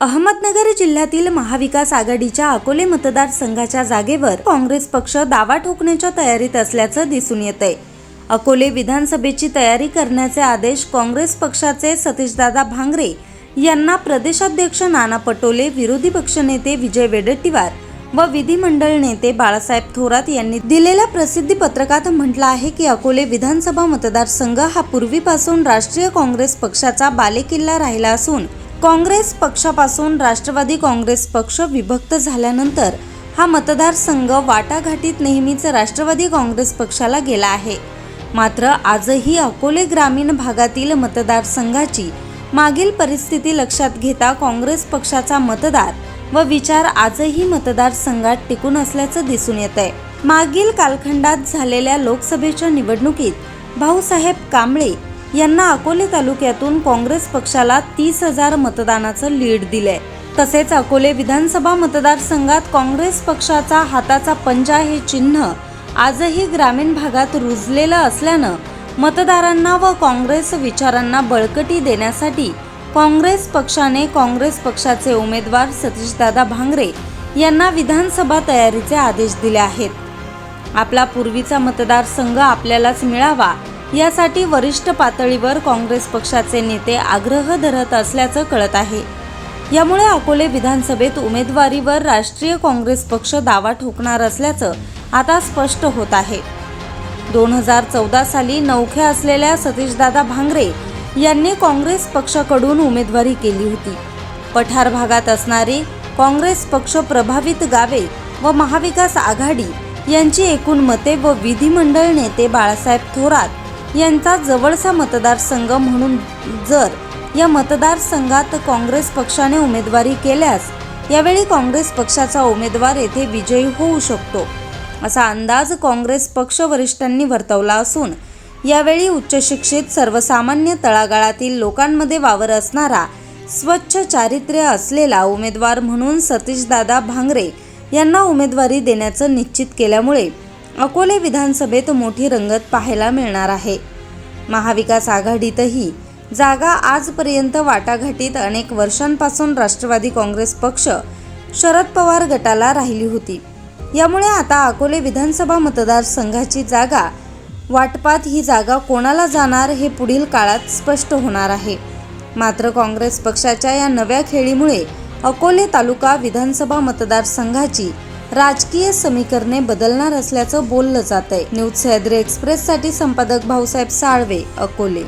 अहमदनगर जिल्ह्यातील महाविकास आघाडीच्या अकोले मतदारसंघाच्या जागेवर काँग्रेस पक्ष दावा ठोकण्याच्या तयारीत असल्याचं दिसून येत आहे अकोले विधानसभेची तयारी करण्याचे आदेश काँग्रेस पक्षाचे सतीशदादा भांगरे यांना प्रदेशाध्यक्ष नाना पटोले विरोधी पक्षनेते विजय वेडेट्टीवार व विधिमंडळ नेते बाळासाहेब थोरात यांनी दिलेल्या प्रसिद्धी पत्रकात म्हटलं आहे की अकोले विधानसभा मतदारसंघ हा पूर्वीपासून राष्ट्रीय काँग्रेस पक्षाचा बालेकिल्ला राहिला असून काँग्रेस पक्षापासून राष्ट्रवादी काँग्रेस पक्ष विभक्त झाल्यानंतर हा मतदारसंघ वाटाघाटीत नेहमीच राष्ट्रवादी काँग्रेस पक्षाला गेला आहे. मात्र आजही अकोले ग्रामीण भागातील मतदारसंघाची मागील परिस्थिती लक्षात घेता काँग्रेस पक्षाचा मतदार व विचार आजही मतदारसंघात टिकून असल्याचं दिसून येत आहे मागील कालखंडात झालेल्या लोकसभेच्या निवडणुकीत भाऊसाहेब कांबळे यांना अकोले तालुक्यातून काँग्रेस पक्षाला तीस हजार मतदानाचं लीड दिलंय. तसेच अकोले विधानसभा मतदारसंघात काँग्रेस पक्षाचा हाताचा पंजा हे चिन्ह आजही ग्रामीण भागात रुजलेलं असल्यानं मतदारांना व काँग्रेस विचारांना बळकटी देण्यासाठी काँग्रेस पक्षाने काँग्रेस पक्षाचे उमेदवार सतीशदादा भांगरे यांना विधानसभा तयारीचे आदेश दिले आहेत. आपला पूर्वीचा मतदारसंघ आपल्यालाच मिळावा यासाठी वरिष्ठ पातळीवर काँग्रेस पक्षाचे नेते आग्रह धरत असल्याचं कळत आहे. यामुळे अकोले विधानसभेत उमेदवारीवर राष्ट्रीय काँग्रेस पक्ष दावा ठोकणार असल्याचं आता स्पष्ट होत आहे. दोन हजार चौदा साली नौख्या असलेल्या सतीशदादा भांगरे यांनी काँग्रेस पक्षाकडून उमेदवारी केली होती. पठार भागात असणारी काँग्रेस पक्ष प्रभावित गावे व महाविकास आघाडी यांची एकूण मते व विधिमंडळ नेते बाळासाहेब थोरात यांचा जवळचा मतदारसंघ म्हणून जर या मतदारसंघात काँग्रेस पक्षाने उमेदवारी केल्यास यावेळी काँग्रेस पक्षाचा उमेदवार येथे विजयी होऊ शकतो असा अंदाज काँग्रेस पक्ष वरिष्ठांनी वर्तवला असून यावेळी उच्चशिक्षित सर्वसामान्य तळागाळातील लोकांमध्ये वावर असणारा स्वच्छ चारित्र्य असलेला उमेदवार म्हणून सतीशदादा भांगरे यांना उमेदवारी देण्याचं निश्चित केल्यामुळे अकोले विधानसभेत मोठी रंगत पाहायला मिळणार आहे. महाविकास आघाडीतही जागा आजपर्यंत वाटाघाटीत अनेक वर्षांपासून राष्ट्रवादी काँग्रेस पक्ष शरद पवार गटाला राहिली होती. यामुळे आता अकोले विधानसभा मतदारसंघाची जागा वाटपात ही जागा कोणाला जाणार हे पुढील काळात स्पष्ट होणार आहे. मात्र काँग्रेस पक्षाच्या या नव्या खेळीमुळे अकोले तालुका विधानसभा मतदारसंघाची राजकीय समीकरणे बदलणार असल्याचं बोललं जात आहे न्यूज सह्याद्री एक्सप्रेससाठी संपादक भाऊसाहेब साळवे अकोले.